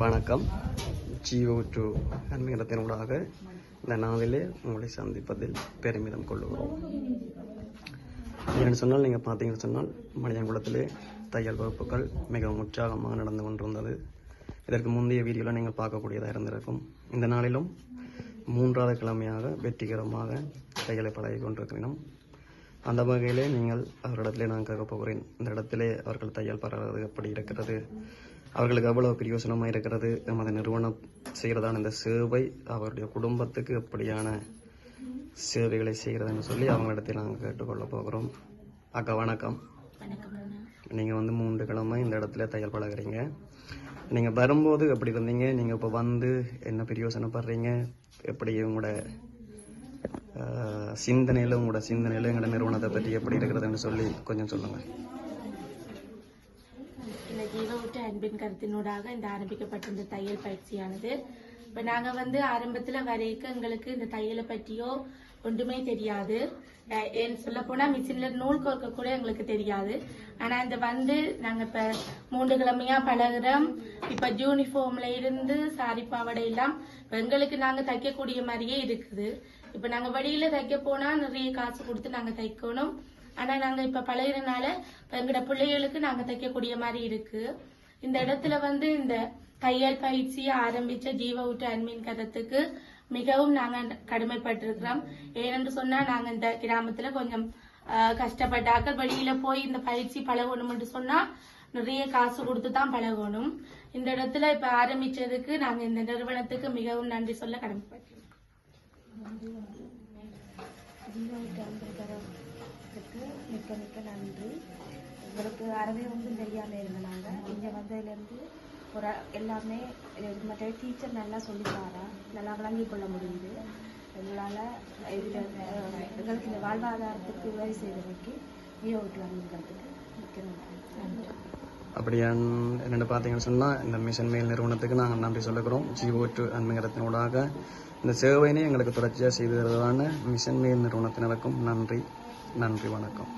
வணக்கம். ஜியோ டூ அன்மீரத்தினூடாக இந்த நாளிலே உங்களை சந்திப்பதில் பெருமிதம் கொள்ளுகிறோம். ஏன்னு சொன்னால் நீங்கள் பார்த்தீங்கன்னு சொன்னால் மணியங்குளத்திலே தையல் வகுப்புகள் மிகவும் உற்சாகமாக நடந்து கொண்டிருந்தது. இதற்கு முந்தைய வீடியோவில் நீங்கள் பார்க்கக்கூடியதாக இருந்திருக்கும். இந்த நாளிலும் மூன்றாவது கிழமையாக வெற்றிகரமாக தையலை பழகி கொண்டிருக்கிறோம். அந்த வகையிலே நீங்கள் அவரிடத்திலே நான் கேட்க போகிறேன். இந்த இடத்திலே அவர்கள் தையல் பரவது எப்படி இருக்கிறது? அவர்களுக்கு எவ்வளவு பிரயோசனமாக இருக்கிறது? நமது நிறுவனம் செய்கிறதான இந்த சேவை அவருடைய குடும்பத்துக்கு எப்படியான சேவைகளை செய்கிறதுன்னு சொல்லி அவங்களிடத்தில் நாங்கள் கேட்டுக்கொள்ள போகிறோம். அக்கா வணக்கம். நீங்கள் வந்து மூன்று கிழமை இந்த இடத்துல தையல் பழகுறீங்க. நீங்கள் வரும்போது எப்படி இருந்தீங்க? நீங்கள் இப்போ வந்து என்ன பிரயோசனப்படுறீங்க எப்படி உங்களோட சிந்தனையில உங்களோட சிந்தனையில எங்களோட நிறுவனத்தை பற்றி எப்படி இருக்கிறதுன்னு சொல்லி கொஞ்சம் சொல்லுங்கள் இந்த ஜீவவுட்டு அன்பின் கருத்தினூடாக இந்த ஆரம்பிக்கப்பட்ட இந்த தையல் பயிற்சியானது. இப்போ நாங்க வந்து ஆரம்பத்துல வரைக்கும் எங்களுக்கு இந்த தையலை பற்றியோ ஒன்றுமே தெரியாது. அஹ் சொல்ல போனால் மிஷின்ல நூல் கோர்க்க கூட எங்களுக்கு தெரியாது. ஆனா இந்த வந்து நாங்க இப்ப மூன்று கிழமையா பழகுறோம். இப்போ யூனிஃபார்ம்ல இருந்து சாரி பாவாடை எல்லாம் எங்களுக்கு நாங்க தைக்கக்கூடிய மாதிரியே இருக்குது. இப்போ நாங்க வெளியில தைக்க போனால் நிறைய காசு கொடுத்து நாங்க தைக்கணும். ஆனா நாங்க இப்ப பழகுறதுனால இப்ப எங்கட பிள்ளைகளுக்கு நாங்க தைக்கக்கூடிய மாதிரி இருக்கு. இந்த இடத்துல வந்து இந்த தையல் பயிற்சியை ஆரம்பிச்ச ஜீவ ஊட்டு அன்மீன் கதத்துக்கு மிகவும் நாங்க கடுமைப்பட்டிருக்கிறோம். ஏனென்று சொன்னா நாங்க இந்த கிராமத்துல கொஞ்சம் கஷ்டப்பட்டாக்க வெளியில போய் இந்த பயிற்சி பழகணும்னு சொன்னா நிறைய காசு கொடுத்து தான் பழகணும். இந்த இடத்துல இப்ப ஆரம்பிச்சதுக்கு நாங்க இந்த நிறுவனத்துக்கு மிகவும் நன்றி சொல்ல கடமைப்பட்டிருக்கோம். ஜீவாவுக்கு மிக்க மிக்க நன்றி. உங்களுக்கு அறவே ஒன்றும் தெரியாமல் இருந்தாங்க இங்கே வந்ததுலேருந்து ஒரு எல்லாமே மற்ற டீச்சர் நல்லா சொல்லித்தாரா? நல்லா விளங்கி கொள்ள முடியுது. எங்களால் இதில் எங்களுக்கு இந்த வாழ்வாதாரத்துக்கு உதவி செய்தவைக்கு ஜீவாவுக்கு வந்துக்கிறதுக்கு மிக்க நன்றி. அப்படியான் என்னென்னு பார்த்தீங்கன்னு சொன்னால் இந்த மிஷன் மேல் நிறுவனத்துக்கு நாங்கள் நன்றி சொல்லுகிறோம் ஜிஓ டூ அன்மீரத்தினூடாக இந்த சேவையினை எங்களுக்கு தொடர்ச்சியாக செய்து தருவதான மிஷன் மேல் நிறுவனத்தினருக்கும் நன்றி. நன்றி வணக்கம்.